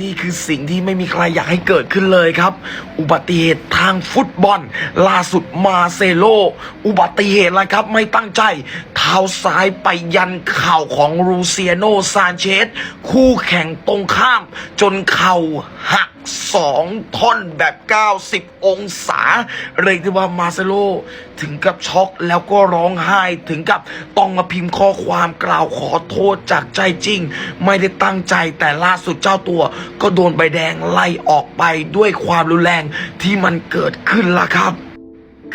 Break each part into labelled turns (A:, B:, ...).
A: นี่คือสิ่งที่ไม่มีใครอยากให้เกิดขึ้นเลยครับ อุบัติเหตุทางฟุตบอล ล่าสุดมาเซโล อุบัติเหตุแล้วครับไม่ตั้งใจเท้าซ้ายไปยันเข่าของรูเซียโนซานเชสคู่แข่งตรงข้ามจนเข่าหัก สองท่อนแบบ 90 องศาเรียกได้ว่ามาเซโล ถึงกับช็อกแล้วก็ร้องไห้ถึงกับต้องมาพิมพ์ข้อความกล่าวขอโทษจากใจจริง ไม่ได้ตั้งใจแต่ล่าสุดเจ้าตัว ก็โดนใบแดงไล่ออกไปด้วยความรุนแรงที่มันเกิดขึ้นละครับ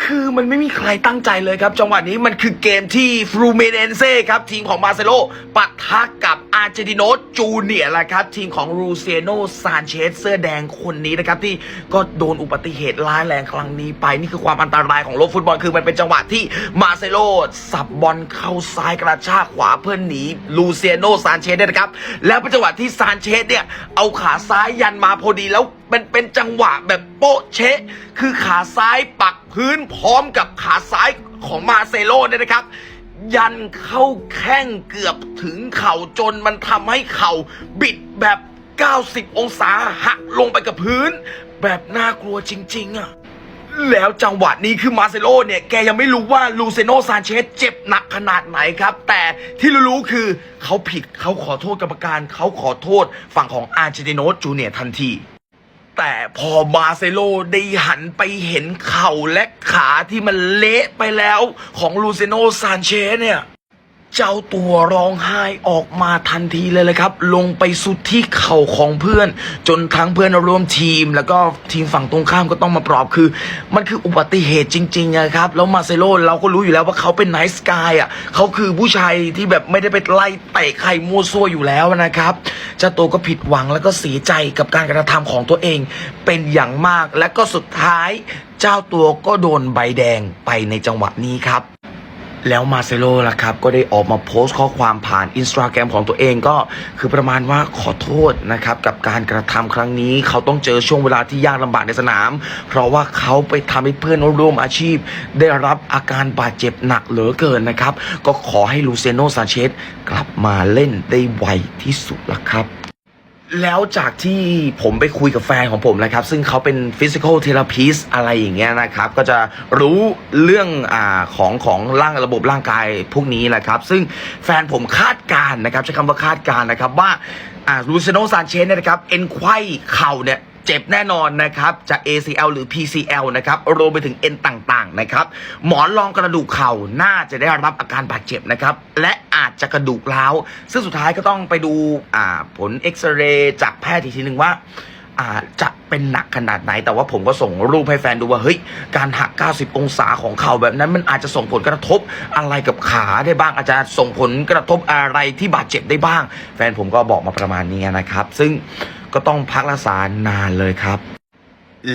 A: คือมันไม่มีใครตั้งใจเลยครับ จังหวะนี้มันคือเกมที่ฟรูเมเนเซ่ครับ ทีมของมาเซโลปะทะกับอาร์เจติโนจูเนียร์ละครับ ทีมของรูเซียโนซานเชสเสื้อแดงคนนี้นะครับ ที่ก็โดนอุบัติเหตุร้ายแรงครั้งนี้ไป นี่คือความอันตรายของโลกฟุตบอลคือมันเป็นจังหวะที่มาเซโลสับบอลเข้าซ้ายกระชากขวาเพื่อนหนีลูเซียโนซานเชสเนี่ยนะครับแล้วเป็นจังหวะที่ซานเชสเนี่ยเอาขาซ้ายยันมาพอดีแล้วมันเป็นจังหวะแบบโป๊ะเชะ คือขาซ้ายปักพื้นพร้อมกับขาซ้ายของมาเซโลเนี่ยนะครับ ยันเข้าแข้งเกือบถึงเข่าจนมันทำให้เข่าบิดแบบ 90 องศาหักลงไปกับพื้น แบบน่ากลัวจริง ๆอะแล้วจังหวะนี้คือมาเซโลเนี่ย แกยังไม่รู้ว่าลูเซโนซานเชสเจ็บหนักขนาดไหนครับ แต่ที่รู้ๆคือเขาผิดเขาขอโทษกรรมการ เขาขอโทษฝั่งของอาร์เจติโนจูเนียทันที แต่พอบาเซโลได้หันไปเห็นเข่าและขาที่มันเละไปแล้วของลูเซโนซานเชสเนี่ย เจ้าตัวร้องไห้ออกมาทันทีเลยเลยครับ ลงไปสุดที่เข่าของเพื่อน จนทั้งเพื่อนร่วมทีม แล้วก็ทีมฝั่งตรงข้ามก็ต้องมาปลอบคือ มันคืออุบัติเหตุจริงๆนะครับแล้วมาเซโลเราก็รู้อยู่แล้วว่าเขาเป็นไนท์สกายอะเขาคือผู้ชายที่แบบไม่ได้ไปไล่เตะใครมั่วซั่วอยู่แล้วนะครับเจ้าตัวก็ผิดหวังแล้วก็เสียใจกับการกระทำของตัวเอง เป็นอย่างมากและก็สุดท้าย เจ้าตัวก็โดนใบแดงไปในจังหวะนี้ครับ แล้วมาเซโลล่ะครับ ก็ได้ออกมาโพสต์ข้อความผ่านอินสตาแกรมของตัวเองก็คือประมาณว่าขอโทษนะครับ กับการกระทำครั้งนี้ เขาต้องเจอช่วงเวลาที่ยากลำบากในสนาม เพราะว่าเขาไปทำให้เพื่อนร่วมอาชีพ ได้รับอาการบาดเจ็บหนักเหลือเกินนะครับ ก็ขอให้ลูเซโนซานเชสกลับมาเล่นได้ไวที่สุดละครับ แล้วจากที่ผมไปคุยกับแฟนของผมนะครับ ซึ่งเขาเป็น physical therapist อะไรอย่างเงี้ยนะครับ ก็จะรู้เรื่องอ่าของของร่างระบบร่างกายพวกนี้แหละครับ ซึ่งแฟนผมคาดการนะครับใช้คำว่าคาดการนะครับว่าอ่าลูเซโนซานเชสเนี่ยนะครับเอ็นไขว้เข่าเนี่ยเจ็บแน่นอนนะครับจะ ACL หรือ PCL นะครับรวมไปถึงเอ็นต่างๆนะครับหมอนรองกระดูกเข่าน่าจะได้รับอาการบาดเจ็บนะครับและ จะกระดูกร้าวซึ่งสุดท้ายก็ต้องไปดูอ่าผลเอ็กซเรย์จากแพทย์อีกทีหนึ่งว่าอ่าจะเป็นหนักขนาดไหน แต่ว่าผมก็ส่งรูปให้แฟนดูว่าเฮ้ยการหัก 90 องศาของเข่าแบบนั้น มันอาจจะส่งผลกระทบอะไรกับขาได้บ้าง อาจจะส่งผลกระทบอะไรที่บาดเจ็บได้บ้าง แฟนผมก็บอกมาประมาณนี้นะครับ ซึ่งก็ต้องพักรักษานานเลยครับ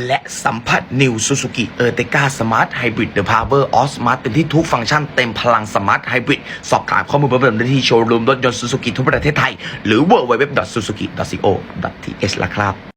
A: และสัมผัส New Suzuki e r t e g a Smart Hybrid The Power of Smart เป็นที่ทุกฟังก์ชันเต็มพลัง Smart Hybrid สอบถามข้อมูลเพิ่มเติมได้ที่โชว์รูมรถยนต์ Suzuki ทุกประเทศไทย หรือ www.suzuki.co.th ละครับ